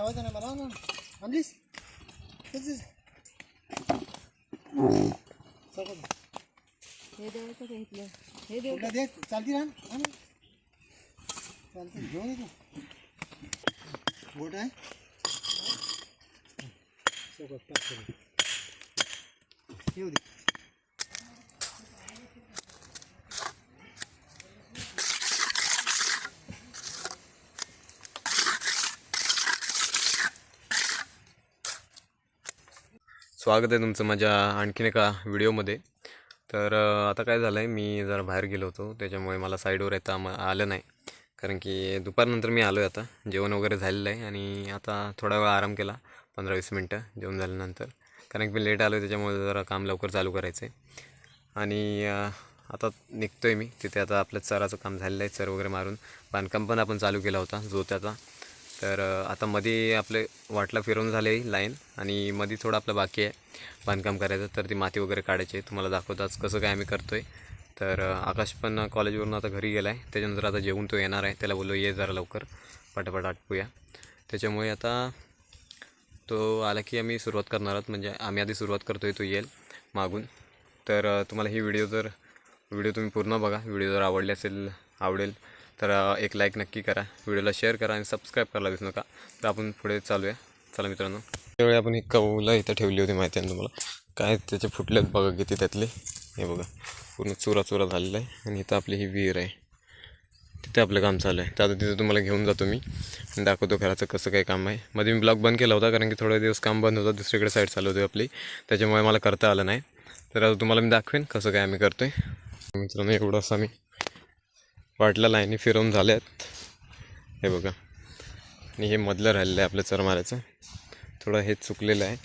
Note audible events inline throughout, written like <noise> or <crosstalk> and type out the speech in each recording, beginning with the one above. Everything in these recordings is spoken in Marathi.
ठेवायचं नाही मला ना आणलीस तेच सगळं हे द्यायचं का इथलं हे देऊ कुठला दे चालती ना. चालते घेऊन येतो बोट आहे सगळं पॅक करून येऊ दे स्वागत आहे तुमचं माझ्या आणखीन एका व्हिडिओमध्ये. तर आता काय झालं आहे मी जरा बाहेर गेलो होतो. त्याच्यामुळे मला साईडवर येता म आलं नाही. कारण की दुपारनंतर मी आलो आहे आता. जेवण वगैरे झालेलं आहे आणि आता थोडा वेळ आराम केला. पंधरा वीस मिनटं जेवण झाल्यानंतर. कारण की मी लेट आलो आहे त्याच्यामुळे जरा काम लवकर चालू करायचं आहे आणि आता निघतो आहे मी. तिथे आता आपलं चराचं काम झालेलं आहे चर वगैरे मारून. बांधकाम पण आपण चालू केला होता जो त्याचा. तर आता मध्ये आपले वाटला फिरवून झाले लाईन आणि मध्ये थोडं आपलं बाकी आहे बांधकाम करायचं तर ती माती वगैरे काढायची आहे. तुम्हाला दाखवतो आज कसं काय आम्ही करतो आहे तर आकाश पण कॉलेजवरून आता घरी गेला आहे त्याच्यानंतर आता जेवून तो येणार आहे. त्याला बोललो ये जरा लवकर. पटापट आटपूया. त्याच्यामुळे आता तो आला की आम्ही सुरुवात करणार आहोत. म्हणजे आम्ही आधी सुरुवात करतो आहे तो येईल मागून. तर तुम्हाला ही व्हिडिओ जर व्हिडिओ तुम्ही पूर्ण बघा. व्हिडिओ जर आवडले असेल आवडेल तर एक लाईक नक्की करा. व्हिडिओला शेअर करा आणि सबस्क्राईब करायला विसरू नका. तर आपण पुढे चालूया चला मित्रांनो. त्यावेळी आपण ही कौला इथं ठेवली होती माहिती आहे तुम्हाला? काय त्याचे फुटलेत बघा किती त्यातले. हे बघा. पूर्ण चुरा चुरा झालेला आहे. आणि इथं आपली ही विहीर आहे. तिथे आपलं काम चालू आहे. तर आता तिथं तुम्हाला घेऊन जातो मी. आणि दाखवतो घराचं कसं काय काम आहे. मध्ये मी ब्लॉग बंद केला होता कारण की थोडे दिवस काम बंद होतं. दुसरीकडे साईड चालू होती आपली. त्याच्यामुळे मला करता आलं नाही. तर आता तुम्हाला मी दाखवेन कसं काय आम्ही करतो आहे मित्रांनो एवढं असं आम्ही वाटला लाईनी फिरवून झाल्या आहेत हे बघा. आणि हे मधलं राहिलेलं आहे आपलं चर मारायचं थोडं हे चुकलेलं आहे.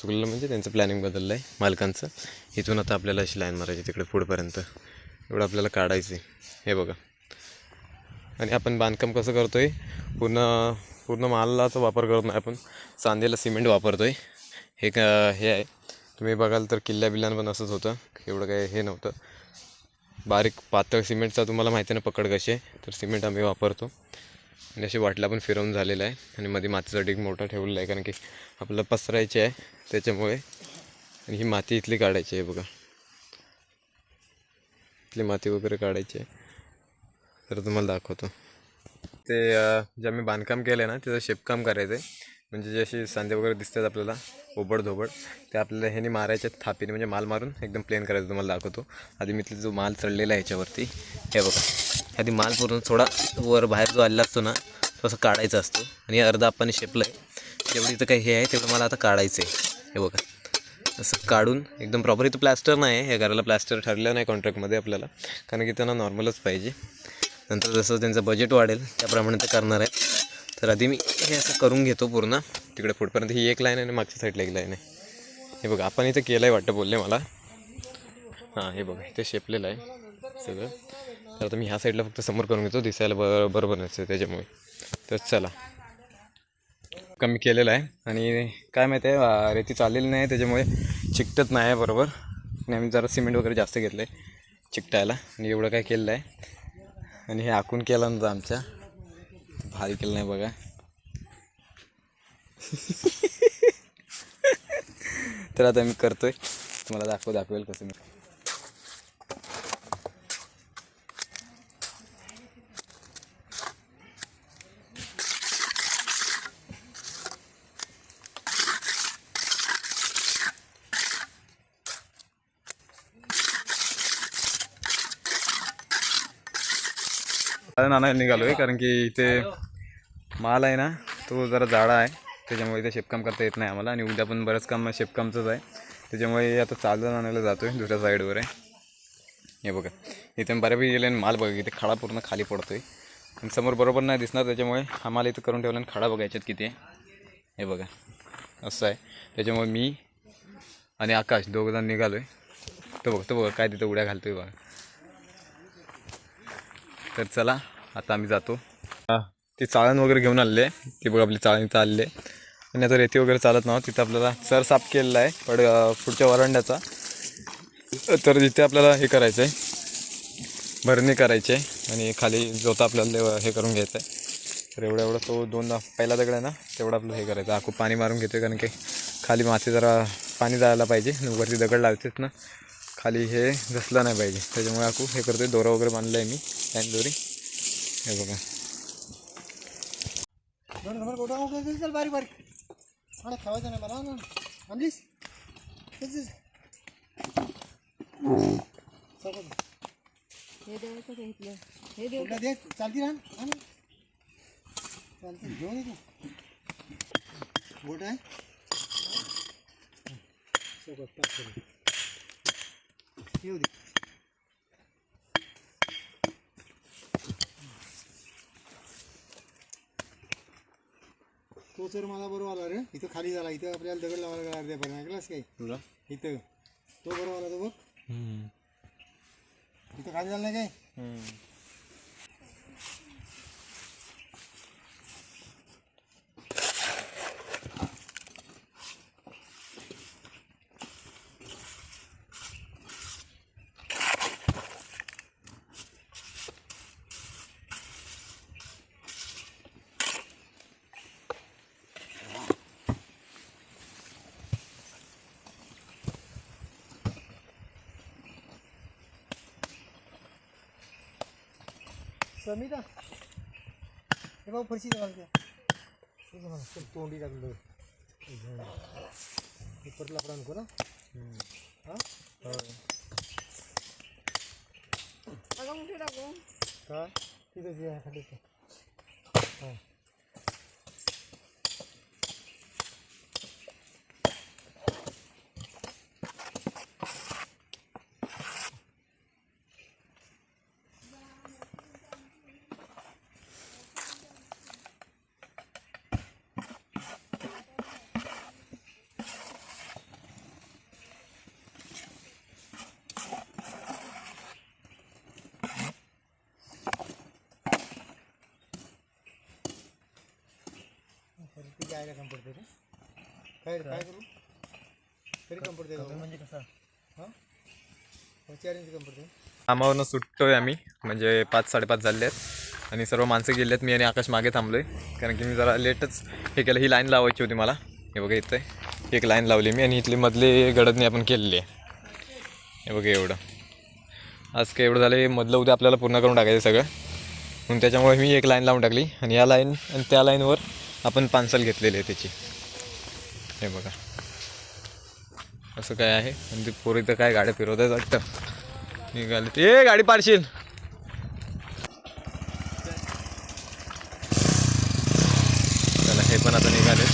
चुकलेलं म्हणजे त्यांचं प्लॅनिंग बदललं आहे मालकांचं. इथून आता आपल्याला अशी लाईन मारायची तिकडे पुढपर्यंत. एवढं आपल्याला काढायचं आहे हे बघा. आणि आपण बांधकाम कसं करतो आहे पूर्ण पूर्ण मालाचा वापर करत नाही आपण. चांदेला सिमेंट वापरतो आहे हे का हे आहे. तुम्ही बघाल तर किल्ल्या बिल्ल्यां पण असंच होतं. एवढं काही हे नव्हतं. बारीक पातळ सिमेंटचा तुम्हाला माहिती आहे ना पकड कशी आहे तर सिमेंट आम्ही वापरतो. आणि अशी वाटला पण फिरवून झालेलं आहे. आणि मध्ये मातीचा डिग मोठा ठेवलेला आहे कारण की आपल्याला पसरायचे आहे त्याच्यामुळे. आणि ही माती इथली काढायची आहे बघा. इथली माती वगैरे काढायची आहे. तर तुम्हाला दाखवतो. ते जे आम्ही बांधकाम केलं आहे ना त्याचं शेपकाम करायचं आहे म्हणजे जे असे सांधे वगैरे दिसतात आपल्याला ओबड धोबड ते आपल्याला ह्याने मारायचे थापीने. म्हणजे माल मारून एकदम प्लेन करायचं तुम्हाला दाखवतो. आधी मी जो माल चढलेला आहे ह्याच्यावरती हे बघा. आधी माल पूर्ण थोडा वर बाहेर जो आलेला असतो ना तो असं काढायचा असतो. आणि अर्धा आपण शेपलं आहे. जेवढी इथं काही हे आहे तेवढं मला आता काढायचं आहे हे बघा. असं काढून एकदम प्रॉपर इथं प्लॅस्टर नाही आहे. हे घराला प्लॅस्टर ठरलं नाही कॉन्ट्रॅक्टमध्ये आपल्याला. कारण की त्यांना नॉर्मलच पाहिजे. नंतर जसं त्यांचं बजेट वाढेल त्याप्रमाणे ते करणार आहेत. तर आधी मी हे असं करून घेतो पूर्ण. तिकडे पुढपर्यंत ही एक लाईन आहे आणि मागच्या साईडला एक लाईन आहे. हे बघा आपण इथं केलं आहे वाटतं बोलले मला. हां हे बघा इथे शेपलेलं आहे सगळं. तर आता मी ह्या साईडला फक्त समोर करून घेतो दिसायला बर बरोबर नसतं त्याच्यामुळे. तर चला. कमी केलेलं आहे आणि काय माहिती आहे रेती चाललेली नाही त्याच्यामुळे चिकटत नाही आहे बरोबर. आणि आम्ही जरा सिमेंट वगैरे जास्त घेतलं आहे चिकटायला. आणि एवढं काय केलेलं आहे. आणि हे आखून केलं नव्हतं आमच्या. भारी केलं नाही बघा. <laughs> तर आता मी करतोय. तुम्हाला दाखव दाखवेल कसं मी नाना निघालो आहे कारण की इथे माल आहे ना तो जरा जाडा आहे. त्याच्यामुळे इथे शेपकाम करता येत नाही आम्हाला. आणि उद्या पण बरंच काम शेपकामचंच आहे. त्याच्यामुळे आता चालत आणायला जातो आहे दुसऱ्या साईडवर आहे. हे बघा. इथे बऱ्यापैकी गेले आणि माल बघा इथे खडा पूर्ण खाली पडतो आहे आणि समोर बरोबर नाही दिसणार त्याच्यामुळे आम्हाला इथं करून ठेवला आणि खडा बघायच्यात किती आहे. हे बघा. असं आहे. त्याच्यामुळे मी आणि आकाश दोघंजण निघालो आहे तो बघ तो बघा काय तिथं उड्या घालतो आहे बघा. तर चला आता आम्ही जातो. ती चाळण वगैरे घेऊन आलेली ते ती बघ आपली चाळण इथं आणि आता रेती वगैरे चालत नव्हतं तिथं आपल्याला सर साफ केलेला आहे पड पुढच्या वरांड्याचा. तर तिथे आपल्याला हे करायचं आहे भरणी करायची आहे. आणि खाली जोता आपल्याला हे करून घ्यायचं आहे. तर एवढं एवढं तो दोन पहिला दगड आहे ना तेवढं आपलं हे करायचं आखू पाणी मारून घेतोय कारण की खाली मासे जरा पाणी जायला पाहिजे. आणि वरती दगड लावतेच ना. खाली हे घसलं नाही पाहिजे. त्याच्यामुळे आखू हे करतोय दोरा वगैरे बांधलं आहे मी लाईन दोरी. हे बघा. दोन नंबर गोटा वगैरे चल बारीक बारीक. मला खावायचं नाही मला ना आणलीस? तेच तेच. चौकात. हे द्यायचं का इथलं. हे देऊ कुठला दे? चालती ना हा ना. चालते. घेऊन ये तू. गोट आहे. चौकात टाक. करून. येऊ दे. तो सर माझा बरोबर आला रे. इथं खाली झाला. इथं आपल्याला दगड लावायला लागला अर्ध्या पर्यंत ऐकलास काय? इथं. तो बरोबर आला तो बघ. इथं खाली झाला नाही काय? समिता हे बाबा फरशी घाल त्या ठीक आहे म्हणा चल तोंडी टाकलं हे परत लाकडा नको ना हां अगं मोठी टाकू काय तिथं जे आहे खाली ते. हां ते जायला कम पडते रे काय काय करू? तरी कम पडते म्हणजे कसा? हां? चार इंच कम पडते कामावरनं सुटतोय आम्ही. म्हणजे पाच साडेपाच झाले आहेत. आणि सर्व माणसं गेले आहेत. मी आणि आकाश मागे थांबलोय. कारण की मी जरा लेटच हे केलं. ही लाईन लावायची होती मला. हे बघा इथं. आहे. एक लाईन लावली मी. आणि इथली मधले गडदनी आपण केलेली आहे. हे बघा एवढं. आज काय एवढं झालं मधलं उद्या आपल्याला पूर्ण करून टाकायचं सगळं. म्हणून त्याच्यामुळे मी एक लाईन लावून टाकली. आणि या लाईन आणि त्या लाईनवर आपण पानसल घेतलेली आहे त्याची. हे बघा. असं काय आहे? आणि ते पोरी तर काय गाड्या फिरवत आहेत. वाटतं निघाले. ए गाडी पाडशील. चला हे पण आता निघाले.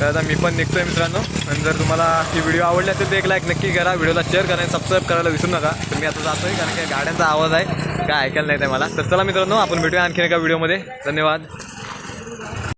तर आता मी पण निघतोय मित्रांनो. आणि जर तुम्हाला ही व्हिडिओ आवडली असेल तर एक लाईक नक्की करा. व्हिडिओला शेअर करा आणि सबस्क्राईब करायला विसरू नका. तर मी आता जातोय कारण की गाड्यांचा आवाज आहे. काय ऐकायला नाही ते मला. तर चला मित्रांनो आपण भेटूया आणखीन एका व्हिडिओमध्ये धन्यवाद.